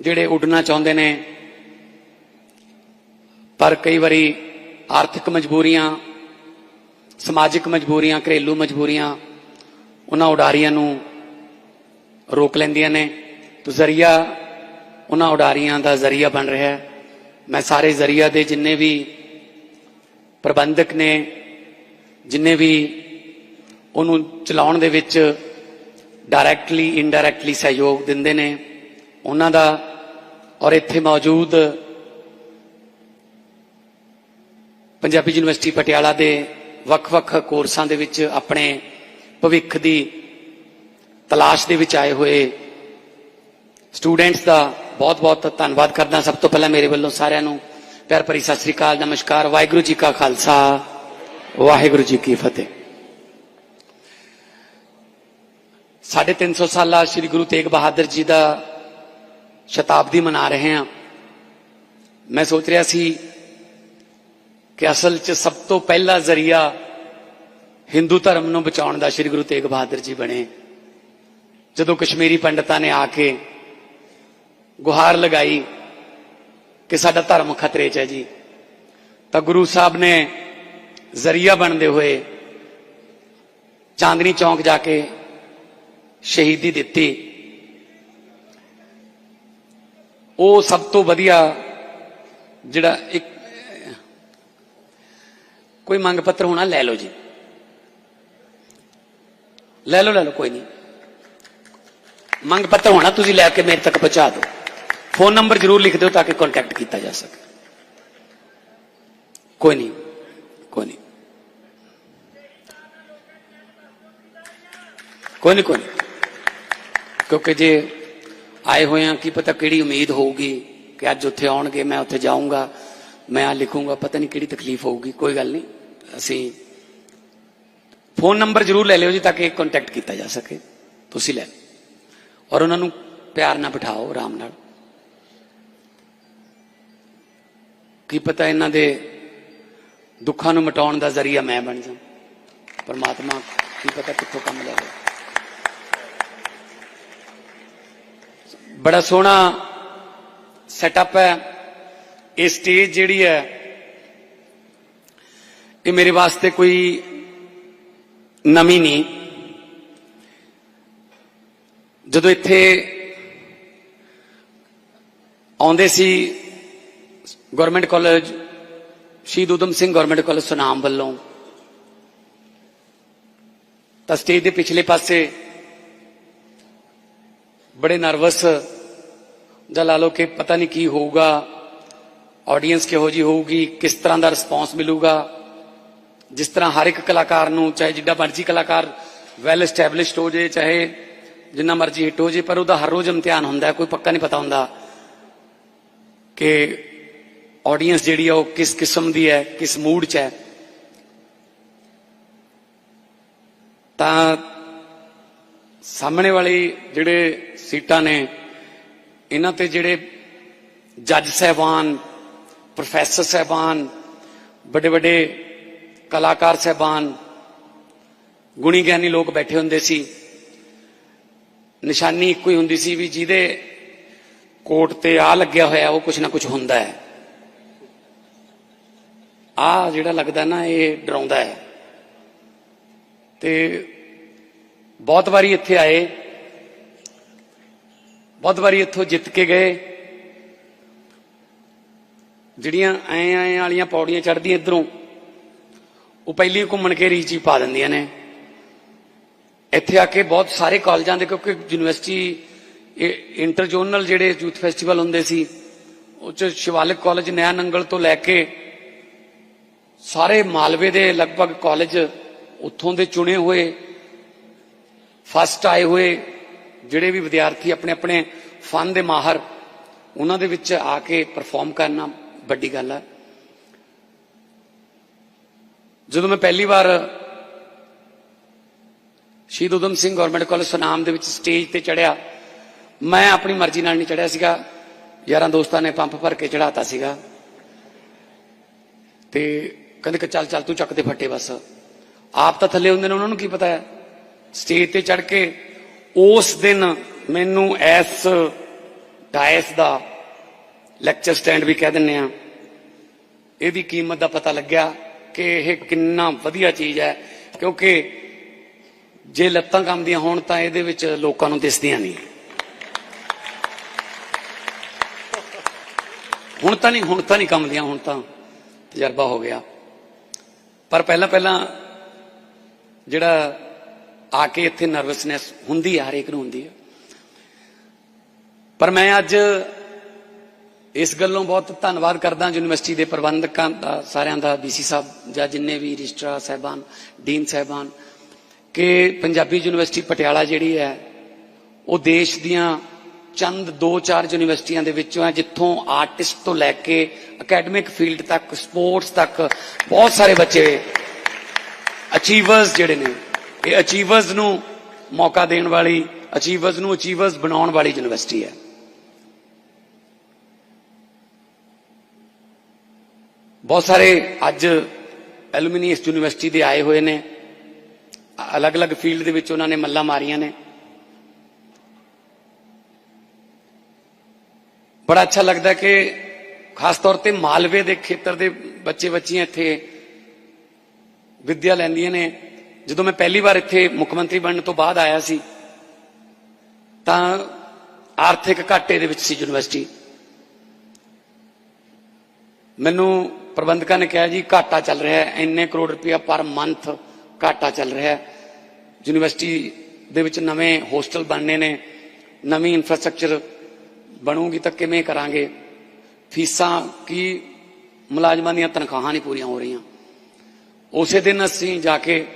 ਜਿਹੜੇ ਉੱਡਣਾ ਚਾਹੁੰਦੇ ਨੇ। ਪਰ ਕਈ ਵਾਰੀ ਆਰਥਿਕ ਮਜਬੂਰੀਆਂ, ਸਮਾਜਿਕ ਮਜਬੂਰੀਆਂ, ਘਰੇਲੂ ਮਜਬੂਰੀਆਂ, ਉਹਨਾਂ ਉਡਾਰੀਆਂ ਨੂੰ ਰੋਕ ਲੈਂਦੀਆਂ ਨੇ। ਤੇ ਜ਼ਰੀਆ ਉਹਨਾਂ ਉਡਾਰੀਆਂ ਦਾ ਜ਼ਰੀਆ ਬਣ ਰਿਹਾ ਹੈ। ਮੈਂ ਸਾਰੇ ਜ਼ਰੀਆ ਦੇ ਜਿੰਨੇ ਵੀ ਪ੍ਰਬੰਧਕ ਨੇ, ਜਿੰਨੇ ਵੀ ਉਹਨੂੰ ਚਲਾਉਣ ਦੇ ਵਿੱਚ ਡਾਇਰੈਕਟਲੀ ਇਨਡਾਇਰੈਕਟਲੀ ਸਹਿਯੋਗ ਦਿੰਦੇ ਨੇ, ਉਹਨਾਂ ਦਾ ਔਰ ਇੱਥੇ ਮੌਜੂਦ ਪੰਜਾਬੀ ਯੂਨੀਵਰਸਿਟੀ ਪਟਿਆਲਾ ਦੇ ਵੱਖ-ਵੱਖ ਕੋਰਸਾਂ ਦੇ ਵਿੱਚ ਆਪਣੇ ਭਵਿੱਖ ਦੀ ਤਲਾਸ਼ ਦੇ ਵਿੱਚ ਆਏ ਹੋਏ ਸਟੂਡੈਂਟਸ ਦਾ ਬਹੁਤ-ਬਹੁਤ ਧੰਨਵਾਦ ਕਰਦਾ ਸਭ ਤੋਂ ਪਹਿਲਾਂ ਮੇਰੇ ਵੱਲੋਂ ਸਾਰਿਆਂ ਨੂੰ ਪਿਆਰ ਭਰੀ ਸਤਿ ਸ੍ਰੀ ਅਕਾਲ, ਨਮਸਕਾਰ। ਵਾਹਿਗੁਰੂ ਜੀ ਕਾ ਖਾਲਸਾ, ਵਾਹਿਗੁਰੂ ਜੀ ਕੀ ਫਤਿਹ। ਸਾਢੇ 300 ਸਾਲਾ ਸ੍ਰੀ ਗੁਰੂ ਤੇਗ ਬਹਾਦਰ ਜੀ ਦਾ ਸ਼ਤਾਬਦੀ ਮਨਾ ਰਹੇ ਹਾਂ। ਮੈਂ ਸੋਚ ਰਿਹਾ ਸੀ ਕਿ ਅਸਲ 'ਚ ਸਭ ਤੋਂ ਪਹਿਲਾ ਜ਼ਰੀਆ ਹਿੰਦੂ ਧਰਮ ਨੂੰ ਬਚਾਉਣ ਦਾ ਸ੍ਰੀ ਗੁਰੂ ਤੇਗ ਬਹਾਦਰ ਜੀ ਬਣੇ। ਜਦੋਂ ਕਸ਼ਮੀਰੀ ਪੰਡਤਾਂ ਨੇ ਆ ਕੇ ਗੁਹਾਰ ਲਗਾਈ ਕਿ ਸਾਡਾ ਧਰਮ ਖਤਰੇ 'ਚ ਹੈ ਜੀ, ਤਾਂ ਗੁਰੂ ਸਾਹਿਬ ਨੇ ਜ਼ਰੀਆ ਬਣਦੇ ਹੋਏ ਚਾਂਦਨੀ ਚੌਂਕ ਜਾ ਕੇ ਸ਼ਹੀਦੀ ਦਿੱਤੀ। ਉਹ ਸਭ ਤੋਂ ਵਧੀਆ ਜਿਹੜਾ ਇੱਕ ਕੋਈ ਮੰਗ ਪੱਤਰ ਹੋਣਾ ਲੈ ਲਓ ਜੀ। ਲੈ ਲਓ ਲੈ ਲਓ, ਕੋਈ ਨਹੀਂ। ਮੰਗ ਪੱਤਰ ਹੋਣਾ, ਤੁਸੀਂ ਲੈ ਕੇ ਮੇਰੇ ਤੱਕ ਪਹੁੰਚਾ ਦਿਓ। ਫੋਨ ਨੰਬਰ ਜ਼ਰੂਰ ਲਿਖ ਦਿਓ ਤਾਂ ਕਿ ਕੰਟੈਕਟ ਕੀਤਾ ਜਾ ਸਕੇ। ਕੋਈ ਨਹੀਂ ਕੋਈ ਨਹੀਂ। ਕੋਈ ਨਹੀਂ ਕੋਈ ਨਹੀਂ। ਕਿਉਂਕਿ ਜੇ ਆਏ ਹੋਏ ਆ, ਕੀ ਪਤਾ ਕਿਹੜੀ ਉਮੀਦ ਹੋਊਗੀ ਕਿ ਅੱਜ ਉੱਥੇ ਆਉਣਗੇ, ਮੈਂ ਉੱਥੇ ਜਾਊਂਗਾ, ਮੈਂ ਆ ਲਿਖੂੰਗਾ, ਪਤਾ ਨਹੀਂ ਕਿਹੜੀ ਤਕਲੀਫ ਹੋਊਗੀ, ਕੋਈ ਗੱਲ ਨਹੀਂ। ਅਸੀਂ ਫੋਨ ਨੰਬਰ ਜ਼ਰੂਰ ਲੈ ਲਿਓ ਜੀ ਤਾਂ ਕਿ ਕੰਟੈਕਟ ਕੀਤਾ ਜਾ ਸਕੇ। ਤੁਸੀਂ ਲੈ ਔਰ ਉਹਨਾਂ ਨੂੰ ਪਿਆਰ ਨਾਲ ਬਿਠਾਓ, ਆਰਾਮ ਨਾਲ। ਕੀ ਪਤਾ ਇਹਨਾਂ ਦੇ ਦੁੱਖਾਂ ਨੂੰ ਮਿਟਾਉਣ ਦਾ ਜ਼ਰੀਆ ਮੈਂ ਬਣ ਜਾ ਪਰਮਾਤਮਾ, ਕੀ ਪਤਾ ਕਿੱਥੋਂ ਕੰਮ ਲੈ ਲੈ ਬੜਾ ਸੋਹਣਾ ਸੈਟਅਪ ਹੈ। ਇਹ ਸਟੇਜ ਜਿਹੜੀ ਹੈ, ਇਹ ਮੇਰੇ ਵਾਸਤੇ ਕੋਈ ਨਵੀਂ ਨਹੀਂ। ਜਦੋਂ ਇੱਥੇ ਆਉਂਦੇ ਸੀ government college Shaheed Udham Singh government college Sunam ਵੱਲੋਂ, ਤਾਂ ਸਟੇਜ ਦੇ ਪਿਛਲੇ ਪਾਸੇ ਬੜੇ ਨਰਵਸ ਜਾਂ ਲਾ ਲੋ ਕਿ ਪਤਾ ਨਹੀਂ ਕੀ ਹੋਊਗਾ ਆਡੀਅנס ਕਿਹੋ ਜੀ ਹੋਊਗੀ ਕਿਸ ਤਰ੍ਹਾਂ ਦਾ ਰਿਸਪੌਂਸ ਮਿਲੂਗਾ ਜਿਸ ਤਰ੍ਹਾਂ ਹਰ ਇੱਕ ਕਲਾਕਾਰ ਨੂੰ ਚਾਹੇ ਜਿੱਡਾ ਮਰਜ਼ੀ ਕਲਾਕਾਰ ਵੈਲ ਐਸਟੈਬਲਿਸ਼ਡ ਹੋ ਜੇ ਚਾਹੇ ਜਿੰਨਾ ਮਰਜ਼ੀ ਹਿੱਟ ਹੋ ਜੇ ਪਰ ਉਹਦਾ ਹਰ ਰੋਜ਼ ਇਮਤਿਹਾਨ ਹੁੰਦਾ ਕੋਈ ਪੱਕਾ ਨਹੀਂ ਪਤਾ ਹੁੰਦਾ ਕਿ ਆਡੀਅנס ਜਿਹੜੀ ਆ ਉਹ ਕਿਸ ਕਿਸਮ ਦੀ ਹੈ ਕਿਸ ਮੂਡ 'ਚ ਹੈ ਤਾਂ ਸਾਹਮਣੇ ਵਾਲੀ ਜਿਹੜੇ ਸੀਟਾਂ ਨੇ, ਇਹਨਾਂ ਤੇ ਜਿਹੜੇ ਜੱਜ ਸਹਿਬਾਨ, ਪ੍ਰੋਫੈਸਰ ਸਹਿਬਾਨ ਵੱਡੇ ਵੱਡੇ ਕਲਾਕਾਰ ਸਹਿਬਾਨ ਗੁਣੀ ਗਿਆਨੀ ਲੋਕ ਬੈਠੇ ਹੁੰਦੇ ਸੀ। ਨਿਸ਼ਾਨੀ ਇੱਕੋ ਹੀ ਹੁੰਦੀ ਸੀ ਵੀ ਜਿਹਦੇ ਕੋਟ ਤੇ ਆ ਲੱਗਿਆ ਹੋਇਆ, ਉਹ ਕੁਛ ਨਾ ਕੁਛ ਹੁੰਦਾ ਹੈ। ਆ ਜਿਹੜਾ ਲੱਗਦਾ ਨਾ, ਇਹ ਡਰਾਉਂਦਾ ਹੈ। ਤੇ ਬਹੁਤ ਵਾਰੀ ਇੱਥੇ ਆਏ। ਬਹੁਤ ਵਾਰੀ ਇੱਥੋਂ ਜਿੱਤ ਕੇ ਗਏ। ਜਿਹੜੀਆਂ ਐ ਐ ਵਾਲੀਆਂ ਪੌੜੀਆਂ ਚੜ੍ਹਦੀਆਂ ਇਧਰੋਂ, ਉਹ ਪਹਿਲੀ ਘੁੰਮਣ ਕੇ ਰੀਚ ਹੀ ਪਾ ਦਿੰਦੀਆਂ ਨੇ। ਇੱਥੇ ਆ ਕੇ ਬਹੁਤ ਸਾਰੇ ਕਾਲਜਾਂ ਦੇ, ਕਿਉਂਕਿ ਯੂਨੀਵਰਸਿਟੀ ਇੰਟਰ ਜ਼ੋਨਲ ਜਿਹੜੇ ਯੂਥ ਫੈਸਟੀਵਲ ਹੁੰਦੇ ਸੀ, ਉਹ ਚ ਸ਼ਿਵਾਲਿਕ ਕਾਲਜ ਨਿਆ ਨੰਗਲ ਤੋਂ ਲੈ ਕੇ ਸਾਰੇ ਮਾਲਵੇ ਦੇ ਲਗਭਗ ਕਾਲਜ ਉੱਥੋਂ ਦੇ ਚੁਣੇ ਹੋਏ ਫਸਟ ਆਏ ਹੋਏ ਜਿਹੜੇ ਵੀ ਵਿਦਿਆਰਥੀ ਆਪਣੇ ਆਪਣੇ ਫਨ ਦੇ ਮਾਹਰ, ਉਹਨਾਂ ਦੇ ਵਿੱਚ ਆ ਕੇ ਪਰਫਾਰਮ ਕਰਨਾ ਵੱਡੀ ਗੱਲ ਹੈ ਜਦੋਂ ਮੈਂ ਪਹਿਲੀ ਵਾਰ ਸ਼ਹੀਦ ਊਧਮ ਸਿੰਘ ਗਵਰਨਮੈਂਟ ਕਾਲਜ ਸੁਨਾਮ ਦੇ ਵਿੱਚ ਸਟੇਜ ਤੇ ਚੜਿਆ ਮੈਂ ਆਪਣੀ ਮਰਜ਼ੀ ਨਾਲ ਨਹੀਂ ਚੜਿਆ ਸੀਗਾ। ਯਾਰਾਂ ਦੋਸਤਾਂ ਨੇ ਪੰਪ ਭਰ ਕੇ ਚੜਾਤਾ ਸੀਗਾ। ਤੇ ਕਹਿੰਦੇ ਕਿ ਚੱਲ ਚੱਲ ਤੂੰ ਚੱਕ ਦੇ ਫੱਟੇ ਬਸ। ਆਪ ਤਾਂ ਥੱਲੇ ਹੁੰਦੇ ਨੇ, ਉਹਨਾਂ ਨੂੰ ਕੀ ਪਤਾ ਹੈ? ਸਟੇਜ ਤੇ ਚੜ ਕੇ ਉਸ ਦਿਨ ਮੈਨੂੰ ਐਸ ਡਾਇਸ ਦਾ ਲੈਕਚਰ ਸਟੈਂਡ ਵੀ ਕਹਿ ਦਿੰਨੇ ਆ ਇਹਦੀ ਕੀਮਤ ਦਾ ਪਤਾ ਲੱਗਿਆ ਕਿ ਇਹ ਕਿੰਨਾ ਵਧੀਆ ਚੀਜ਼ ਹੈ, ਕਿਉਂਕਿ ਜੇ ਲੱਤਾਂ ਕੰਮਦੀਆਂ ਹੋਣ ਤਾਂ ਇਹਦੇ ਵਿੱਚ ਲੋਕਾਂ ਨੂੰ ਦਿਸਦੀਆਂ ਨਹੀਂ। ਹੁਣ ਤਾਂ ਨਹੀਂ, ਹੁਣ ਤਾਂ ਨਹੀਂ ਕੰਮਦੀਆਂ ਹੁਣ ਤਾਂ ਤਜਰਬਾ ਹੋ ਗਿਆ। ਪਰ ਪਹਿਲਾਂ ਪਹਿਲਾਂ ਜਿਹੜਾ ਆ ਕੇ ਇੱਥੇ ਨਰਵਸਨੈਸ ਹੁੰਦੀ ਆ ਹਰੇਕ ਨੂੰ ਹੁੰਦੀ ਆ ਪਰ ਮੈਂ ਅੱਜ ਇਸ ਗੱਲੋਂ ਬਹੁਤ ਧੰਨਵਾਦ ਕਰਦਾ ਯੂਨੀਵਰਸਿਟੀ ਦੇ ਪ੍ਰਬੰਧਕਾਂ ਦਾ, ਸਾਰਿਆਂ ਦਾ ਬੀਸੀ ਸਾਹਿਬ ਜਾਂ ਜਿੰਨੇ ਵੀ ਰਜਿਸਟਰਾਰ ਸਾਹਿਬਾਨ, ਡੀਨ ਸਾਹਿਬਾਨ, ਕਿ ਪੰਜਾਬੀ ਯੂਨੀਵਰਸਿਟੀ ਪਟਿਆਲਾ ਜਿਹੜੀ ਹੈ, ਉਹ ਦੇਸ਼ ਦੀਆਂ ਚੰਦ ਦੋ ਚਾਰ ਯੂਨੀਵਰਸਿਟੀਆਂ ਦੇ ਵਿੱਚੋਂ ਹੈ, ਜਿੱਥੋਂ ਆਰਟਿਸਟ ਤੋਂ ਲੈ ਕੇ ਅਕੈਡਮਿਕ ਫੀਲਡ ਤੱਕ, ਸਪੋਰਟਸ ਤੱਕ ਬਹੁਤ ਸਾਰੇ ਬੱਚੇ ਅਚੀਵਰਸ ਜਿਹੜੇ ਨੇ ਇਹ ਅਚੀਵਰਸ ਨੂੰ ਮੌਕਾ ਦੇਣ ਵਾਲੀ ਅਚੀਵਰਸ ਨੂੰ ਅਚੀਵਰਸ ਬਣਾਉਣ ਵਾਲੀ ਯੂਨੀਵਰਸਿਟੀ ਹੈ। ਬਹੁਤ ਸਾਰੇ ਅੱਜ ਐਲੂਮਨੀ ਇਸ ਯੂਨੀਵਰਸਿਟੀ ਦੇ ਆਏ ਹੋਏ ਨੇ। ਅਲੱਗ-ਅਲੱਗ ਫੀਲਡ ਦੇ ਵਿੱਚ ਉਹਨਾਂ ਨੇ ਮੱਲਾ ਮਾਰੀਆਂ ਨੇ। ਬੜਾ ਅੱਛਾ ਲੱਗਦਾ ਕਿ ਖਾਸ ਤੌਰ ਤੇ ਮਾਲਵੇ ਦੇ ਖੇਤਰ ਦੇ ਬੱਚੇ ਬੱਚੀਆਂ ਇੱਥੇ ਵਿੱਦਿਆ ਲੈਂਦੀਆਂ ਨੇ। ਜਦੋਂ ਮੈਂ ਪਹਿਲੀ ਵਾਰ ਇੱਥੇ ਮੁੱਖ ਮੰਤਰੀ ਬਣਨ ਤੋਂ ਬਾਅਦ ਆਇਆ ਸੀ, ਤਾਂ ਆਰਥਿਕ ਘਾਟੇ ਦੇ ਵਿੱਚ ਸੀ ਯੂਨੀਵਰਸਿਟੀ। ਮੈਨੂੰ ਪ੍ਰਬੰਧਕਾਂ ਨੇ ਕਿਹਾ, ਜੀ, ਘਾਟਾ ਚੱਲ ਰਿਹਾ ਹੈ, ਇੰਨੇ ਕਰੋੜ ਰੁਪਇਆ ਪਰ ਮੰਥ ਘਾਟਾ ਚੱਲ ਰਿਹਾ ਹੈ। ਯੂਨੀਵਰਸਿਟੀ ਦੇ ਵਿੱਚ ਨਵੇਂ ਹੋਸਟਲ ਬਣਨੇ ਨੇ, ਨਵੀਂ ਇਨਫਰਾਸਟ੍ਰਕਚਰ ਬਣੂਗੀ ਤਾਂ ਕਿਵੇਂ ਕਰਾਂਗੇ? ਫੀਸਾਂ ਕੀ ਮੁਲਾਜ਼ਮਾਂ ਦੀਆਂ ਤਨਖਾਹਾਂ ਨਹੀਂ ਪੂਰੀਆਂ ਹੋ ਰਹੀਆਂ? ਉਸੇ ਦਿਨ ਅਸੀਂ ਜਾ ਕੇ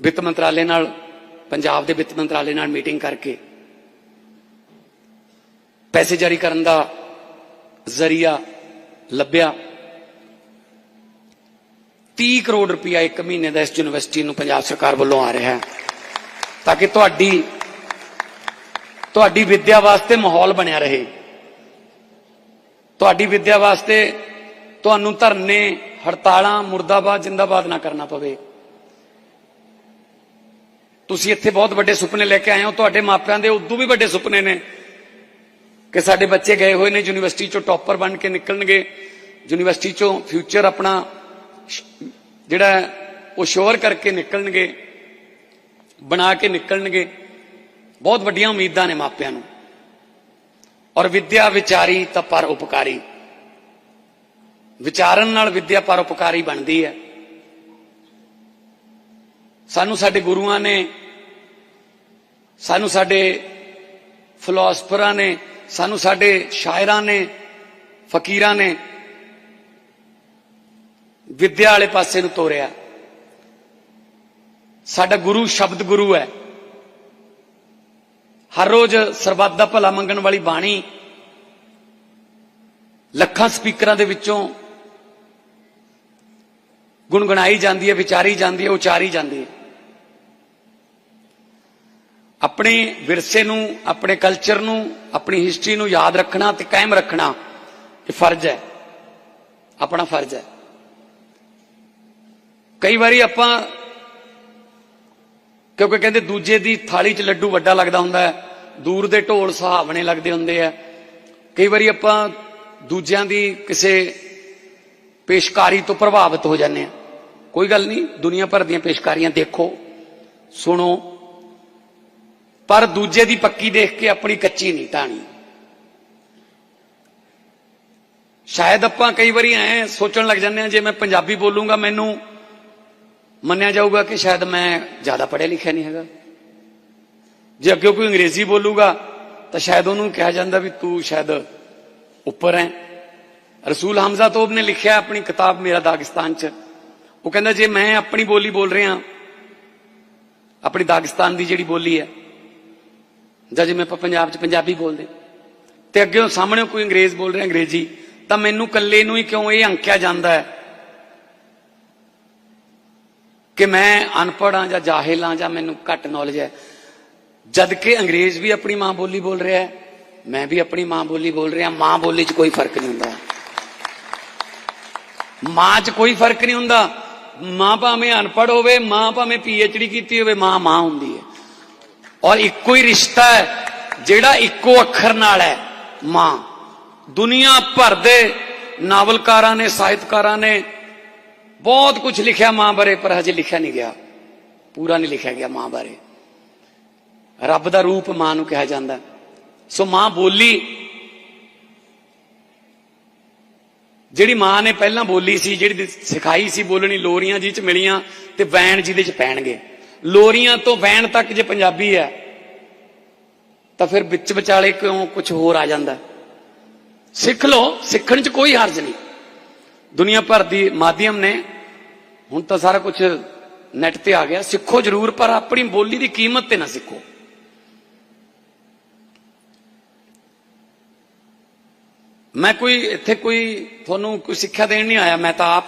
ਵਿੱਤ ਮੰਤਰਾਲੇ ਨਾਲ, ਪੰਜਾਬ ਦੇ ਵਿੱਤ ਮੰਤਰਾਲੇ ਨਾਲ ਮੀਟਿੰਗ ਕਰਕੇ ਪੈਸੇ ਜਾਰੀ ਕਰਨ ਦਾ ਜ਼ਰੀਆ ਲੱਭਿਆ। 30 ਕਰੋੜ ਰੁਪਇਆ ਇੱਕ ਮਹੀਨੇ ਦਾ ਇਸ ਯੂਨੀਵਰਸਿਟੀ ਨੂੰ ਪੰਜਾਬ ਸਰਕਾਰ ਵੱਲੋਂ ਆ ਰਿਹਾ ਹੈ। ਤਾਂ ਕਿ ਤੁਹਾਡੀ ਤੁਹਾਡੀ ਵਿੱਦਿਆ ਵਾਸਤੇ ਮਾਹੌਲ ਬਣਿਆ ਰਹੇ। ਤੁਹਾਡੀ ਵਿੱਦਿਆ ਵਾਸਤੇ ਤੁਹਾਨੂੰ ਧਰਨੇ, ਹੜਤਾਲਾਂ, ਮੁਰਦਾਬਾਦ, ਜਿੰਦਾਬਾਦ ਨਾ ਕਰਨਾ ਪਵੇ। ਤੁਸੀਂ ਇੱਥੇ ਬਹੁਤ ਵੱਡੇ ਸੁਪਨੇ ਲੈ ਕੇ ਆਏ ਹੋ, ਤੁਹਾਡੇ ਮਾਪਿਆਂ ਦੇ ਉਦੋਂ ਵੀ ਵੱਡੇ ਸੁਪਨੇ ਨੇ ਕਿ ਸਾਡੇ ਬੱਚੇ ਗਏ ਹੋਏ ਨੇ ਯੂਨੀਵਰਸਿਟੀ ਚੋਂ ਟੌਪਰ ਬਣ ਕੇ ਨਿਕਲਣਗੇ, ਯੂਨੀਵਰਸਿਟੀ ਚੋਂ ਫਿਊਚਰ ਆਪਣਾ ਜਿਹੜਾ ਉਹ ਸ਼ੋਰ ਕਰਕੇ ਨਿਕਲਣਗੇ, ਬਣਾ ਕੇ ਨਿਕਲਣਗੇ। ਬਹੁਤ ਵੱਡੀਆਂ ਉਮੀਦਾਂ ਨੇ ਮਾਪਿਆਂ ਨੂੰ। ਔਰ ਵਿਦਿਆ ਵਿਚਾਰੀ ਤਾਂ ਪਰ ਉਪਕਾਰੀ ਵਿਚਾਰਨ ਨਾਲ ਵਿਦਿਆ ਪਰ ਉਪਕਾਰੀ ਬਣਦੀ ਹੈ। ਸਾਨੂੰ ਸਾਡੇ ਗੁਰੂਆਂ ਨੇ, ਸਾਨੂੰ ਸਾਡੇ ਫਿਲਾਸਫਰਾਂ ਨੇ, ਸਾਨੂੰ ਸਾਡੇ ਸ਼ਾਇਰਾਂ ਨੇ, ਫਕੀਰਾਂ ਨੇ ਵਿਦਿਆ ਵਾਲੇ ਪਾਸੇ ਨੂੰ ਤੋਰਿਆ। ਸਾਡਾ ਗੁਰੂ ਸ਼ਬਦ ਗੁਰੂ ਹੈ। ਹਰ ਰੋਜ਼ ਸਰਬੱਤ ਦਾ ਭਲਾ ਮੰਗਣ ਵਾਲੀ ਬਾਣੀ ਲੱਖਾਂ ਸਪੀਕਰਾਂ ਦੇ ਵਿੱਚੋਂ ਗੁੰਗਣਾਈ ਜਾਂਦੀ ਹੈ, ਵਿਚਾਰੀ ਜਾਂਦੀ ਹੈ, ਉਚਾਰੀ ਜਾਂਦੀ ਹੈ। ਆਪਣੇ ਵਿਰਸੇ ਨੂੰ, ਆਪਣੇ ਕਲਚਰ ਨੂੰ, ਆਪਣੀ ਹਿਸਟਰੀ ਨੂੰ ਯਾਦ ਰੱਖਣਾ ਤੇ ਕਾਇਮ ਰੱਖਣਾ, ਇਹ ਫਰਜ਼ ਹੈ। ਆਪਣਾ ਫਰਜ਼ ਹੈ। ਕਈ ਵਾਰੀ ਆਪਾਂ, ਕਿਉਂਕਿ ਕਹਿੰਦੇ ਦੂਜੇ ਦੀ ਥਾਲੀ 'ਚ ਲੱਡੂ ਵੱਡਾ ਲੱਗਦਾ ਹੁੰਦਾ ਹੈ, ਦੂਰ ਦੇ ਢੋਲ ਸੁਹਾਵਣੇ ਲੱਗਦੇ ਹੁੰਦੇ ਆ ਕਈ ਵਾਰੀ ਆਪਾਂ ਦੂਜਿਆਂ ਦੀ ਕਿਸੇ ਪੇਸ਼ਕਾਰੀ ਤੋਂ ਪ੍ਰਭਾਵਿਤ ਹੋ ਜਾਂਦੇ ਆ। ਕੋਈ ਗੱਲ ਨਹੀਂ, ਦੁਨੀਆ ਭਰ ਦੀਆਂ ਪੇਸ਼ਕਾਰੀਆਂ ਦੇਖੋ, ਸੁਣੋ। ਪਰ ਦੂਜੇ ਦੀ ਪੱਕੀ ਦੇਖ ਕੇ ਆਪਣੀ ਕੱਚੀ ਨਹੀਂ ਟਾਣੀ। ਸ਼ਾਇਦ ਆਪਾਂ ਕਈ ਵਾਰੀ ਐ ਸੋਚਣ ਲੱਗ ਜਾਂਦੇ ਆ, ਜੇ ਮੈਂ ਪੰਜਾਬੀ ਬੋਲੂੰਗਾ, ਮੈਨੂੰ ਮੰਨਿਆ ਜਾਊਗਾ ਕਿ ਸ਼ਾਇਦ ਮੈਂ ਜ਼ਿਆਦਾ ਪੜ੍ਹਿਆ ਲਿਖਿਆ ਨਹੀਂ ਹੈਗਾ। ਜੇ ਅੱਗੇ ਕੋਈ ਅੰਗਰੇਜ਼ੀ ਬੋਲੂਗਾ, ਤਾਂ ਸ਼ਾਇਦ ਉਹਨੂੰ ਕਿਹਾ ਜਾਂਦਾ ਵੀ ਤੂੰ ਸ਼ਾਇਦ ਉੱਪਰ ਹੈ ਰਸੂਲ ਹਮਜ਼ਾ ਤੋਬ ਨੇ ਲਿਖਿਆ ਆਪਣੀ ਕਿਤਾਬ ਮੇਰਾ ਦਾਗਿਸਤਾਨ ਚ। ਉਹ ਕਹਿੰਦਾ, ਜੇ ਮੈਂ ਆਪਣੀ ਬੋਲੀ ਬੋਲ ਰਿਹਾ ਆਪਣੀ ਦਾਗਿਸਤਾਨ ਦੀ ਜਿਹੜੀ ਬੋਲੀ ਹੈ, ਜਾਂ ਜਿਵੇਂ ਆਪਾਂ ਪੰਜਾਬ ਚ ਪੰਜਾਬੀ ਬੋਲਦੇ ਤੇ ਅੱਗੇ ਉਹ ਸਾਹਮਣੇ ਕੋਈ ਅੰਗਰੇਜ਼ ਬੋਲ ਰਿਹਾ ਅੰਗਰੇਜ਼ੀ, ਤਾਂ ਮੈਨੂੰ ਇਕੱਲੇ ਨੂੰ ਹੀ ਕਿਉਂ ਇਹ ਅੰਕਿਆ ਜਾਂਦਾ ਹੈ ਕਿ ਮੈਂ ਅਨਪੜ੍ਹ ਹਾਂ ਜਾਂ ਜਾਹਿਲ ਹਾਂ ਜਾਂ ਮੈਨੂੰ ਘੱਟ ਨੌਲੇਜ ਹੈ? ਜਦ ਕਿ ਅੰਗਰੇਜ਼ ਵੀ ਆਪਣੀ ਮਾਂ ਬੋਲੀ ਬੋਲ ਰਿਹਾ ਹੈ, ਮੈਂ ਵੀ ਆਪਣੀ ਮਾਂ ਬੋਲੀ ਬੋਲ ਰਿਹਾ ਮਾਂ ਬੋਲੀ 'ਚ ਕੋਈ ਫ਼ਰਕ ਨਹੀਂ ਹੁੰਦਾ। ਮਾਂ 'ਚ ਕੋਈ ਫ਼ਰਕ ਨਹੀਂ ਹੁੰਦਾ। ਮਾਂ ਭਾਵੇਂ ਅਨਪੜ੍ਹ ਹੋਵੇ, ਮਾਂ ਭਾਵੇਂ ਡੀ ਕੀਤੀ ਹੋਵੇ, ਮਾਂ ਮਾਂ ਹੁੰਦੀ ਹੈ। ਔਰ ਇੱਕੋ ਹੀ ਰਿਸ਼ਤਾ ਹੈ, ਜਿਹੜਾ ਇੱਕੋ ਅੱਖਰ ਨਾਲ ਹੈ, ਮਾਂ। ਦੁਨੀਆ ਭਰ ਦੇ ਨਾਵਲਕਾਰਾਂ ਨੇ, ਸਾਹਿਤਕਾਰਾਂ ਨੇ ਬਹੁਤ ਕੁਝ ਲਿਖਿਆ ਮਾਂ ਬਾਰੇ, ਪਰ ਹਜੇ ਲਿਖਿਆ ਨਹੀਂ ਗਿਆ। ਪੂਰਾ ਨਹੀਂ ਲਿਖਿਆ ਗਿਆ ਮਾਂ ਬਾਰੇ। ਰੱਬ ਦਾ ਰੂਪ ਮਾਂ ਨੂੰ ਕਿਹਾ ਜਾਂਦਾ। ਸੋ ਮਾਂ ਬੋਲੀ ਜਿਹੜੀ ਮਾਂ ਨੇ ਪਹਿਲਾਂ ਬੋਲੀ ਸੀ, ਜਿਹੜੀ ਸਿਖਾਈ ਸੀ ਬੋਲਣੀ, ਲੋਰੀਆਂ ਜੀ ਚ ਮਿਲੀਆਂ ਤੇ ਵੈਣ ਜਿਹਦੇ ਚ ਪੈਣਗੇ। ਲੋਰੀਆਂ ਤੋਂ ਵੈਣ ਤੱਕ ਜੇ ਪੰਜਾਬੀ ਹੈ, ਤਾਂ ਫਿਰ ਵਿੱਚ ਵਿਚਾਲੇ ਕਿਉਂ ਕੁਝ ਹੋਰ ਆ ਜਾਂਦਾ? ਸਿੱਖ ਲਓ, ਸਿੱਖਣ ਚ ਕੋਈ ਹਰਜ ਨਹੀਂ। ਦੁਨੀਆ ਭਰ ਦੀ ਮਾਧਿਅਮ ਨੇ, ਹੁਣ ਤਾਂ ਸਾਰਾ ਕੁਝ ਨੈਟ ਤੇ ਆ ਗਿਆ। ਸਿੱਖੋ ਜ਼ਰੂਰ, ਪਰ ਆਪਣੀ ਬੋਲੀ ਦੀ ਕੀਮਤ ਤੇ ਨਾ ਸਿੱਖੋ। ਮੈਂ ਕੋਈ ਇੱਥੇ ਕੋਈ ਤੁਹਾਨੂੰ ਕੋਈ ਸਿੱਖਿਆ ਦੇਣ ਨਹੀਂ ਆਇਆ ਮੈਂ ਤਾਂ ਆਪ